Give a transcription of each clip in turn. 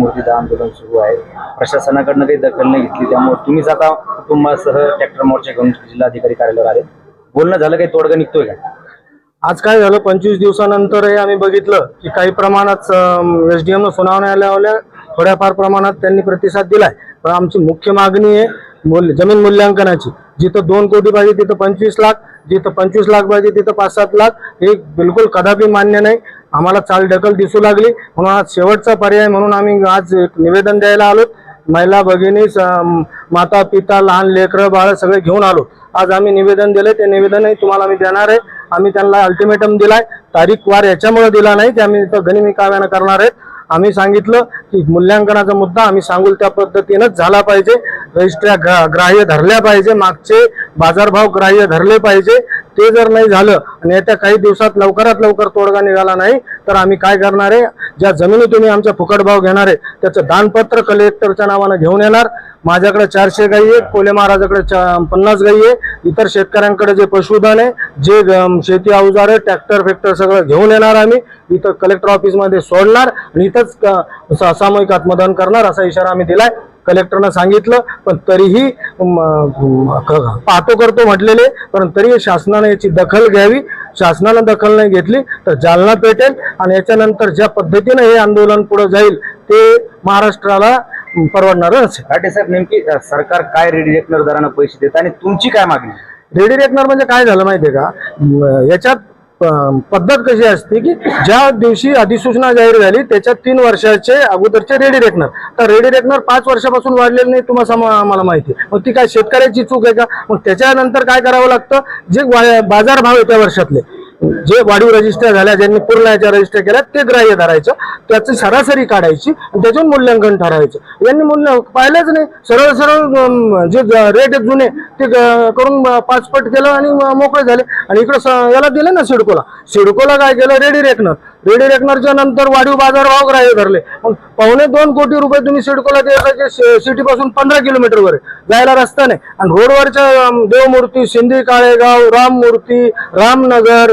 शिवमूर्तीचं आंदोलन सुरू आहे. प्रशासनाकडनं काही दखल नाही घेतली त्यामुळे तुम्हीच आता कुटुंबासह ट्रॅक्टर मोर्चा घेऊन जिल्हाधिकारी कार्यालयावर आले. बोलणं झालं काही तोडगा निघतोय का? आज काय झालं? पंचवीस दिवसानंतरही आम्ही बघितलं की काही प्रमाणात एस डी एमनं सुनावण्या थोड्याफार प्रमाणात त्यांनी प्रतिसाद दिलाय. पण आमची मुख्य मागणी आहे मूल्य जमीन मूल्यांकनाची. जिथं दोन कोटी पाहिजे तिथं पंचवीस लाख जिथं पंचवीस लाख पाहिजे तिथं पाच सात लाख. हे बिलकुल कदापि मान्य नाही. आम्हाला चाल ढकल दिसू लागली. म्हणून आज शेवटचा पर्याय म्हणून आम्ही आज एक निवेदन द्यायला आलो. महिला भगिनी स- माता पिता लहान लेकरं बाळ सगळे घेऊन आलो. आज आम्ही निवेदन दिले ते निवेदनही तुम्हाला आम्ही देणार आहे. आम्ही त्यांना अल्टिमेटम दिलाय. तारीख वार याच्यामुळे दिला नाही ते आम्ही इथं गनिमी काव्यानं करणार आहेत. आम्ही सांगितलं की मूल्यांकनाचा मुद्दा आम्ही सांगू त्या पद्धतीनंच झाला पाहिजे. रजिस्ट्र्या ग्रा- ग्राह्य धरल्या पाहिजे. मागचे बाजारभाव ग्राह्य धरले पाहिजे. ते जर नाही झालं आणि येत्या काही दिवसात लवकरात लवकर तोडगा निघाला नाही तर आम्ही काय करणार आहे? ज्या जमिनी तुम्ही आमच्या फुकट भाव घेणार आहे त्याचं दानपत्र कलेक्टरच्या नावानं घेऊन येणार. माझ्याकडे चारशे गाई आहे कोले महाराजाकडे पन्नास गाई आहे इतर शेतकऱ्यांकडे जे पशुधन आहे जे शेती अवजार आहे ट्रॅक्टर फॅक्टर सगळं घेऊन येणार आम्ही. इथं कलेक्टर ऑफिसमध्ये सोडणार आणि इथंच क- सामूहिक आत्मदान करणार असा इशारा आम्ही दिलाय. कलेक्टरनं सांगितलं पण तरीही पाहतो करतो म्हटलेले पण तरीही शासनाने याची दखल घ्यावी. शासनानं दखल नाही घेतली तर जालना पेटेल आणि याच्यानंतर ज्या पद्धतीने हे आंदोलन पुढे जाईल ते महाराष्ट्राला परवडणार घाटे साहेब नेमकी सरकार काय रेडी रेकनर दरानं पैसे देत आणि तुमची काय मागणी रेडी रेकनर म्हणजे काय झालं माहितीये का? याच्यात पद्धत कशी असते की ज्या दिवशी अधिसूचना जाहीर झाली त्याच्या तीन वर्षाचे अगोदरचे रेडी रेकनर तर रेडी रेकनर पाच वर्षापासून वाढलेले नाही तुम्हाला मला माहिती आहे. मग ती काय शेतकऱ्याची चूक आहे का? मग त्याच्यानंतर काय करावं लागतं? जे बाजार भाव आहे त्या वर्षातले जे वाढीव रजिस्टर झाल्या ज्यांनी पूर्ण याच्या रजिस्टर केल्या ते ग्राह्य धरायचं. त्याची सरासरी काढायची आणि त्याच्यावर मूल्यांकन ठरवायचं. यांनी मूल्य पाहिलंच नाही. सरळ सरळ जे रेट आहेत जुने ते करून पाचपट केलं आणि मोकळे झाले. आणि इकडं स- याला दिलं ना सिडकोला. सिडकोला काय केलं? रेडी रेकनर रेडी रेकनरच्या नंतर वाढीव बाजारभाव ग्राह्य धरले. मग पावणे दोन कोटी रुपये तुम्ही सिडकोला द्यायचे सिटी पासून पंधरा किलोमीटर वर जायला रस्ता नाही. आणि रोडवरच्या देवमूर्ती सिंधी काळेगाव राममूर्ती रामनगर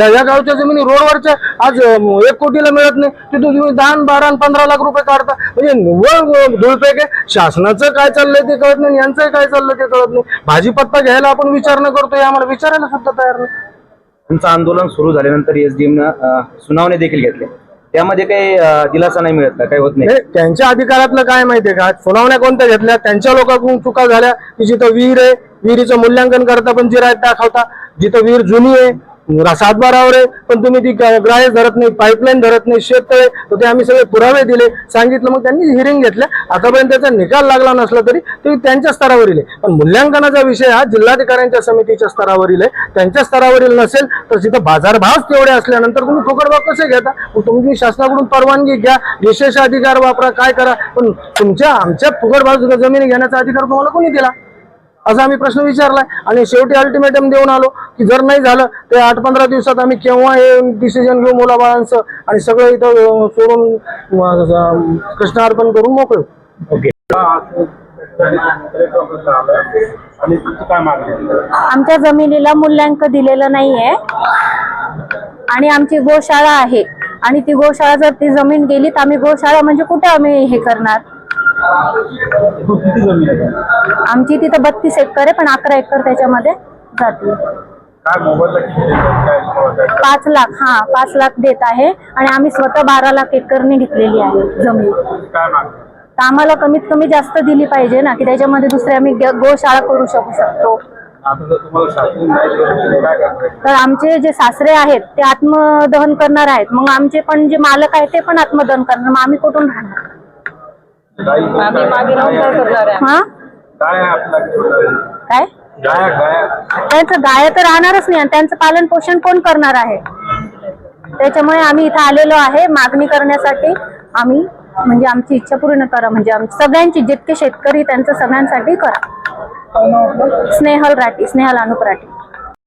या या गावच्या जमिनी रोडवरच्या आज एक कोटीला मिळत नाही. तिथून तुम्ही दहा बारा पंधरा लाख रुपये काढता. म्हणजे निव्वळ धुळपेक आहे. शासनाचं काय चाललंय ते कळत नाही यांचंही यांचं काय चाललंय ते कळत नाही. भाजीपत्ता घ्यायला आपण विचार न करतोय. आम्हाला विचारायला सुद्धा तयार नाही. तुमचं आंदोलन सुरू झाल्यानंतर एसडीएमनं सुनावणी देखील घेतली. त्यामध्ये काही दिलासा नाही मिळत काही होत नाही? त्यांच्या अधिकारातलं काय माहितीये का? सुनावण्या कोणत्या घेतल्या? त्यांच्या लोकांकडून चुका झाल्या की जिथं विहीर आहे विहिरीचं मूल्यांकन करता पण जिरायत दाखवता जिथं विहीर जुनी आहे सातबारावर आहे पण तुम्ही ती ग्राह्य धरत नाही पाईपलाईन धरत नाही शेततळे तर ते आम्ही सगळे पुरावे दिले. सांगितलं मग त्यांनी हिरिंग घेतल्या आतापर्यंत त्याचा निकाल लागला नसला तरी ते त्यांच्या स्तरावरील आहे. पण मूल्यांकनाचा विषय हा जिल्हाधिकाऱ्यांच्या समितीच्या स्तरावरील आहे. त्यांच्या स्तरावरील नसेल तर तिथं बाजारभाव तेवढे असल्यानंतर तुम्ही फुकटभाव कसे घेता? तुम्ही शासनाकडून परवानगी घ्या विशेष अधिकार वापरा काय करा? पण तुमच्या आमच्या फुकटभाव जमिनी घेण्याचा अधिकार तुम्हाला कोणी दिला? असा आम्ही प्रश्न विचारलाय. आणि शेवटी अल्टिमेटम देऊन आलो की जर नाही झालं ते आठ पंधरा दिवसात आम्ही केव्हा हे डिसिजन घेऊ मुलाबाळांचं? आणि सगळं इथं सोडून अं, कृष्णार्पण करून मोकळे. ओके. आमच्या जमिनीला मूल्यांक दिलेलं नाहीये. आणि आमची गोशाळा आहे. आणि ती गोशाळा जर ती जमीन गेली तर आम्ही गोशाळा म्हणजे कुठे आम्ही हे करणार? आमची तिथं बत्तीस एकर आहे पण अकरा एकर त्याच्यामध्ये जाते काय मोबाईलला किती देतात? काय काय- पाच लाख हा पाच लाख देत आहे. आणि आम्ही स्वतः बारा लाख एकरने घेतलेली आहे जमीन. काय मागणी तर आम्हाला कमीत कमी जास्त दिली पाहिजे ना की त्याच्यामध्ये दुसरे आम्ही ग- गोशाळा करू शकू शकतो. आता जर तुम्हाला शासन नाही दिलं तर काय करणार? तर आमचे जे सासरे आहेत ते आत्मदहन करणार आहेत. मग आमचे पण जे मालक आहेत ते पण आत्मदहन करणार. मग आम्ही कुठून राहणार? आम्ही मागे करणार आहे. हा? काय आहे आपला काय? गाया गाया. त्यांचं गाय तर राहणारच नाही आणि त्यांचं पालन पोषण कोण करणार आहे? त्याच्यामुळे आम्ही इथं आलेलो आहे. मागणी करण्यासाठी आम्ही म्हणजे आमची इच्छा पूर्ण करा. म्हणजे आम सगळ्यांची जितके शेतकरी त्यांचं सगळ्यांसाठी करा. स्नेहल राठी स्नेहल अनुप राठी.